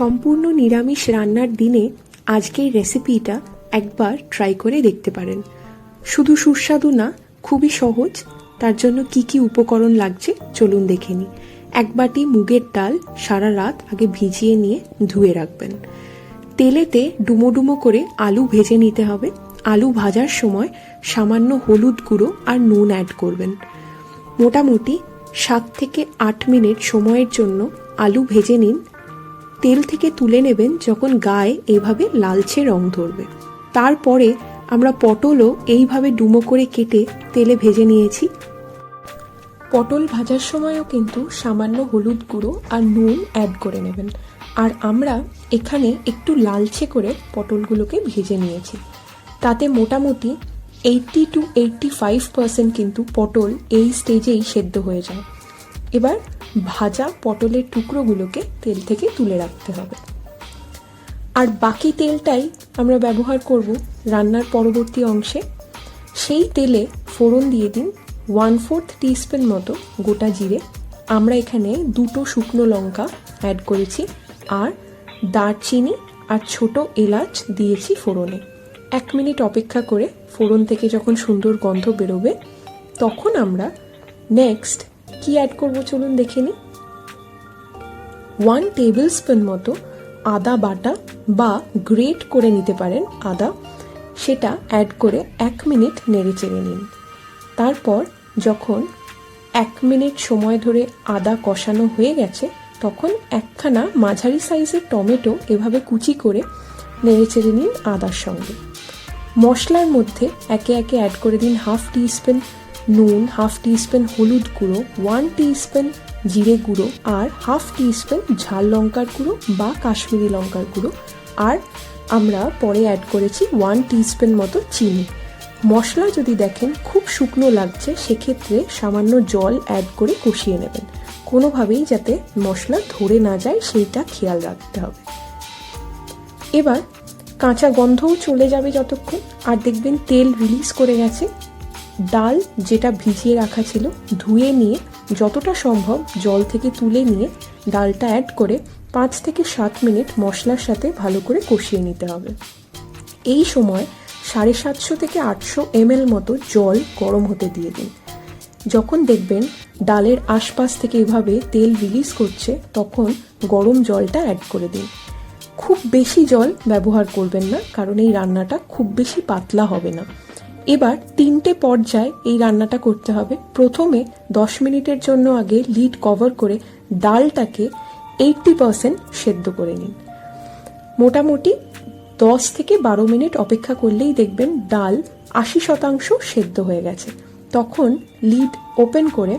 সম্পূর্ণ নিরামিষ রান্নার দিনে আজকের রেসিপিটা একবার ট্রাই করে দেখতে পারেন। শুধু সুস্বাদু না, খুবই সহজ। তার জন্য কি কি উপকরণ লাগছে চলুন দেখে নিই। এক বাটি মুগের ডাল সারা রাত আগে ভিজিয়ে নিয়ে ধুয়ে রাখবেন। তেলেতে ডুমো ডুমো করে আলু ভেজে নিতে হবে। আলু ভাজার সময় সামান্য হলুদ গুঁড়ো আর নুন অ্যাড করবেন। মোটামুটি সাত থেকে আট মিনিট সময়ের জন্য আলু ভেজে নিন। তেল থেকে তুলে নেবেন যখন গায়ে এইভাবে লালচে রং ধরবে। তারপরে আমরা পটলও এইভাবে ডুমো করে কেটে তেলে ভেজে নিয়েছি। পটল ভাজার সময়ও কিন্তু সামান্য হলুদ গুঁড়ো আর নুন অ্যাড করে নেবেন। আর আমরা এখানে একটু লালচে করে পটলগুলোকে ভেজে নিয়েছি। তাতে মোটামুটি eighty two eighty five percent কিন্তু পটল এই স্টেজেই সেদ্ধ হয়ে যায়। এবার ভাজা পটলের টুকরোগুলোকে তেল থেকে তুলে রাখতে হবে। আর বাকি তেলটাই আমরা ব্যবহার করব রান্নার পরবর্তী অংশে। সেই তেলে ফোড়ন দিয়ে দিন ওয়ান ফোর্থ টিস্পুন মতো গোটা জিরে। আমরা এখানে দুটো শুকনো লঙ্কা অ্যাড করেছি আর দারচিনি আর ছোট এলাচ দিয়েছি ফোড়নে। এক মিনিট অপেক্ষা করে ফোড়ন থেকে যখন সুন্দর গন্ধ বেরোবে, তখন আমরা নেক্সট কি অ্যাড করব চলুন দেখে নিই ওয়ান টেবিল স্পুন মতো আদা বাটা বা গ্রেট করে নিতে পারেন আদা। সেটা অ্যাড করে এক মিনিট নেড়ে চেড়ে নিন। তারপর যখন এক মিনিট সময় ধরে আদা কষানো হয়ে গেছে, তখন একখানা মাঝারি সাইজের টমেটো এভাবে কুচি করে নেড়ে চেড়ে নিন আদার সঙ্গে। মশলার মধ্যে একে একে অ্যাড করে দিন হাফ টিস্পুন নুন হাফ টি টিস্পুন হলুদ গুঁড়ো, ওয়ান টি টিস্পুন জিরে গুঁড়ো আর হাফ টি টিস্পুন ঝাল লঙ্কার গুঁড়ো বা কাশ্মীরি লঙ্কার গুঁড়ো। আর আমরা পরে অ্যাড করেছি ওয়ান টি টিস্পুন মতো চিনি। মশলা যদি দেখেন খুব শুকনো লাগছে, সেক্ষেত্রে সামান্য জল অ্যাড করে কষিয়ে নেবেন। কোনোভাবেই যাতে মশলা ধরে না যায়, সেইটা খেয়াল রাখতে হবে। এবার কাঁচা গন্ধও চলে যাবে যতক্ষণ। আর দেখবেন তেল রিলিজ করে গেছে। ডাল যেটা ভিজিয়ে রাখা ছিল, ধুয়ে নিয়ে, যতটা সম্ভব জল থেকে তুলে নিয়ে ডালটা অ্যাড করে পাঁচ থেকে সাত মিনিট মশলার সাথে ভালো করে কষিয়ে নিতে হবে। এই সময় সাড়ে সাতশো থেকে আটশো এমএল মতো জল গরম হতে দিয়ে দিন। যখন দেখবেন ডালের আশপাশ থেকে এভাবে তেল রিলিজ করছে, তখন গরম জলটা অ্যাড করে দিন। খুব বেশি জল ব্যবহার করবেন না, কারণ এই রান্নাটা খুব বেশি পাতলা হবে না। এবার তিনটে পর্যায়ে এই রান্নাটা করতে হবে। প্রথমে দশ মিনিটের জন্য আগে লিড কভার করে ডালটাকে এইটটি পারসেন্ট সেদ্ধ করে নিন। মোটামুটি দশ থেকে বারো মিনিট অপেক্ষা করলেই দেখবেন ডাল আশি শতাংশ সেদ্ধ হয়ে গেছে। তখন লিড ওপেন করে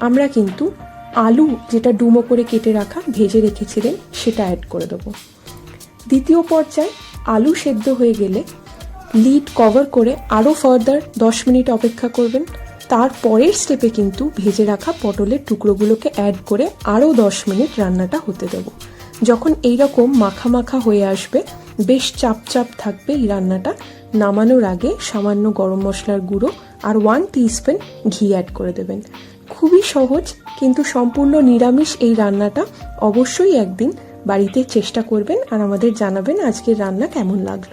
আমরা কিন্তু আলু যেটা ডুমো করে কেটে রাখা ভেজে রেখেছিলেন সেটা অ্যাড করে দেবো। দ্বিতীয় পর্যায়ে আলু সেদ্ধ হয়ে গেলে লিড কভার করে আরও ফার্দার দশ মিনিট অপেক্ষা করবেন। তার পরের স্টেপে কিন্তু ভেজে রাখা পটলের টুকরোগুলোকে অ্যাড করে আরও দশ মিনিট রান্নাটা হতে দেবো। যখন এইরকম মাখা মাখা হয়ে আসবে, বেশ চাপ চাপ থাকবে এই রান্নাটা। নামানোর আগে সামান্য গরম মশলার গুঁড়ো আর ওয়ান টিস্পুন ঘি অ্যাড করে দেবেন। খুবই সহজ, কিন্তু সম্পূর্ণ নিরামিষ এই রান্নাটা অবশ্যই একদিন বাড়িতে চেষ্টা করবেন আর আমাদের জানাবেন আজকের রান্না কেমন লাগল।